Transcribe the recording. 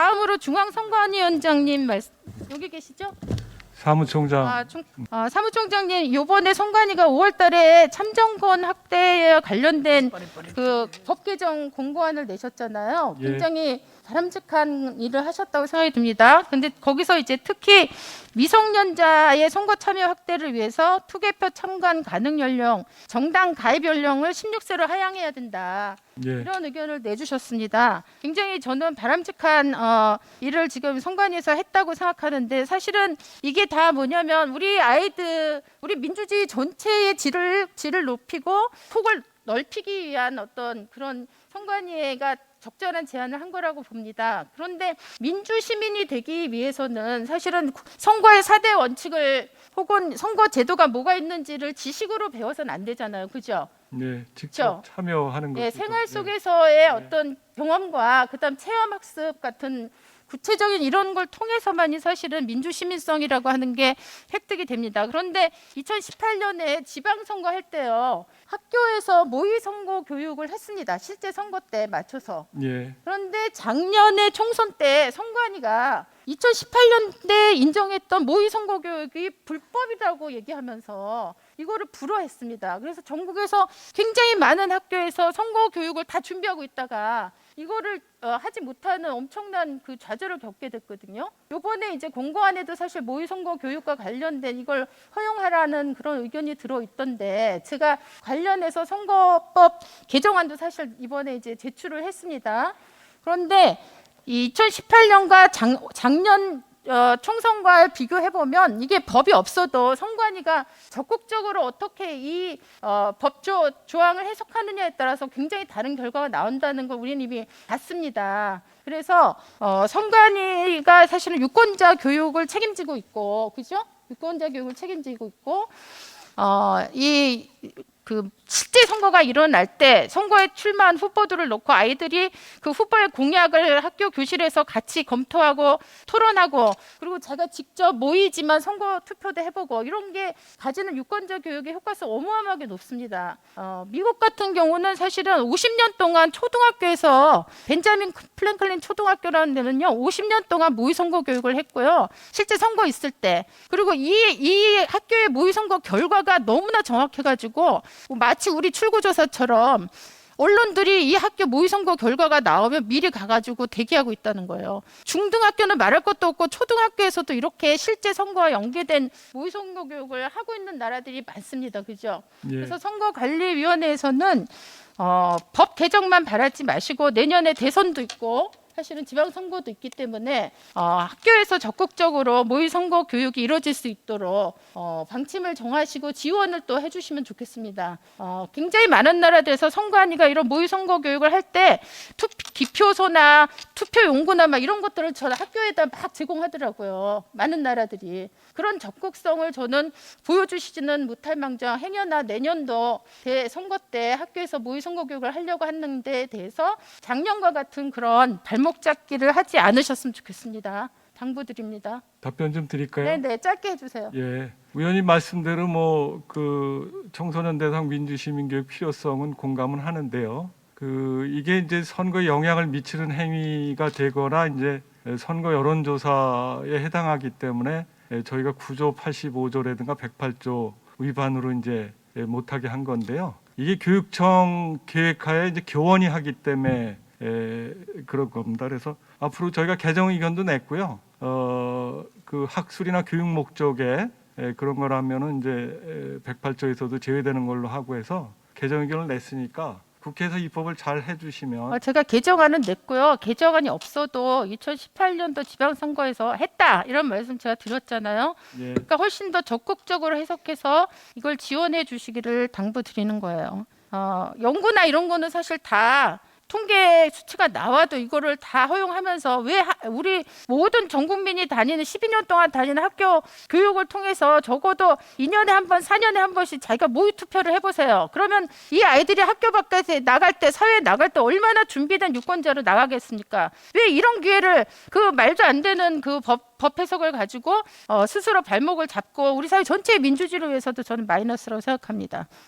다음으로 중앙선관위원장님 말씀 여기 계시죠? 사무총장 아, 총, 아, 사무총장님 이번에 선관위가 5월달에 참정권 확대에 관련된 그 법 개정 공고안을 내셨잖아요. 예. 굉장히 바람직한 일을 하셨다고 생각이 듭니다. 근데 거기서 이제 특히 미성년자의 선거 참여 확대를 위해서 투개표 참관 가능 연령, 정당 가입 연령을 16세로 하향해야 된다. 예, 이런 의견을 내주셨습니다. 굉장히 저는 바람직한 어, 일을 지금 선관위에서 했다고 생각하는데 사실은 이게 다 뭐냐면 우리 아이들, 우리 민주주의 전체의 질을 질을 높이고 폭을 넓히기 위한 어떤 그런 선관위가 적절한 제안을 한 거라고 봅니다. 그런데 민주 시민이 되기 위해서는 사실은 선거의 사대 원칙을 혹은 선거 제도가 뭐가 있는지를 지식으로 배워서는 안 되잖아요. 그죠? 예, 직접 그렇죠. 참여하는 거죠. 예, 생활 속에서의 어떤 경험과 그다음 체험 학습 같은 구체적인 이런 걸 통해서만이 사실은 민주 시민성이라고 하는 게 획득이 됩니다. 그런데 2018년에 지방 선거 할 때요. 학교에서 모의 선거 교육을 했습니다. 실제 선거 때 맞춰서. 예, 그런데 작년에 총선 때 선관위가 2018년에 인정했던 모의 선거 교육이 불법이라고 얘기하면서 이거를 불허했습니다. 그래서 전국에서 굉장히 많은 학교에서 선거 교육을 다 준비하고 있다가 이거를 어, 하지 못하는 엄청난 그 좌절을 겪게 됐거든요. 요번에 이제 공고안에도 사실 모의 선거 교육과 관련된 이걸 허용하라는 그런 의견이 들어 있던데 제가 관련해서 선거법 개정안도 사실 이번에 이제 제출을 했습니다. 그런데 2018년과 작, 작년 어, 총선과 비교해 보면 이게 법이 없어도 선관위가 적극적으로 어떻게 이 어, 법조 조항을 해석하느냐에 따라서 굉장히 다른 결과가 나온다는 걸 우리는 이미 봤습니다. 그래서 어, 선관위가 사실은 유권자 교육을 책임지고 있고, 그죠? 유권자 교육을 책임지고 있고, 어, 이그 실제 선거가 일어날 때 선거에 출마한 후보들을 놓고 아이들이 그 후보의 공약을 학교 교실에서 같이 검토하고 토론하고 그리고 제가 직접 모이지만 선거 투표도 해보고 이런 게 가지는 유권자 교육의 효과성 어마어마하게 높습니다. 어, 미국 같은 경우는 사실은 50년 동안 초등학교에서 벤자민 플랭클린 초등학교라는 데는요 50년 동안 모의 선거 교육을 했고요 실제 선거 있을 때 그리고 이 이 학교의 모의 선거 결과가 너무나 정확해가지고 마치 우리 출구조사처럼 언론들이 이 학교 모의선거 결과가 나오면 미리 가가지고 대기하고 있다는 거예요. 중등학교는 말할 것도 없고 초등학교에서도 이렇게 실제 선거와 연계된 모의선거 교육을 하고 있는 나라들이 많습니다. 그죠? 예, 그래서 선거관리위원회에서는 어, 법 개정만 바라지 마시고 내년에 대선도 있고 사실은 지방선거도 있기 때문에 어, 학교에서 적극적으로 모의선거 교육이 이루어질 수 있도록 어, 방침을 정하시고 지원을 또 해주시면 좋겠습니다. 어, 굉장히 많은 나라들에서 선관위가 이런 모의선거 교육을 할때 기표소나 투표 용구나 막 이런 것들을 저 학교에다 막 제공하더라고요. 많은 나라들이 그런 적극성을 저는 보여주시지는 못할 망정 행여나 내년도 대 선거 때 학교에서 모의 선거 교육을 하려고 하는 데 대해서 작년과 같은 그런 발목 잡기를 하지 않으셨으면 좋겠습니다. 당부드립니다. 답변 좀 드릴까요? 네, 네, 짧게 해주세요. 예, 의원님 말씀대로 뭐 그 청소년 대상 민주시민교육 필요성은 공감은 하는데요. 그 이게 이제 선거에 영향을 미치는 행위가 되거나 이제 선거 여론조사에 해당하기 때문에 예, 저희가 9조 85조라든가 108조 위반으로 이제 예, 못하게 한 건데요. 이게 교육청 계획하에 이제 교원이 하기 때문에 에, 그런 겁니다. 그래서 앞으로 저희가 개정 의견도 냈고요. 어, 그 학술이나 교육 목적에 에, 그런 거라면은 이제 에, 108조에서도 제외되는 걸로 하고 해서 개정 의견을 냈으니까 국회에서 입법을 잘 해주시면 어, 제가 개정안은 냈고요. 개정안이 없어도 2018년도 지방선거에서 했다 이런 말씀 제가 드렸잖아요. 예, 그러니까 훨씬 더 적극적으로 해석해서 이걸 지원해 주시기를 당부드리는 거예요. 어, 연구나 이런 거는 사실 다 통계 수치가 나와도 이거를 다 허용하면서 왜 하- 우리 모든 전 국민이 다니는 12년 동안 다니는 학교 교육을 통해서 적어도 2년에 한 번, 4년에 한 번씩 자기가 모의 투표를 해보세요. 그러면 이 아이들이 학교 바깥에 나갈 때, 사회에 나갈 때 얼마나 준비된 유권자로 나가겠습니까? 왜 이런 기회를 그 말도 안 되는 그 법, 법 해석을 가지고 어, 스스로 발목을 잡고 우리 사회 전체의 민주주의를 위해서도 저는 마이너스라고 생각합니다.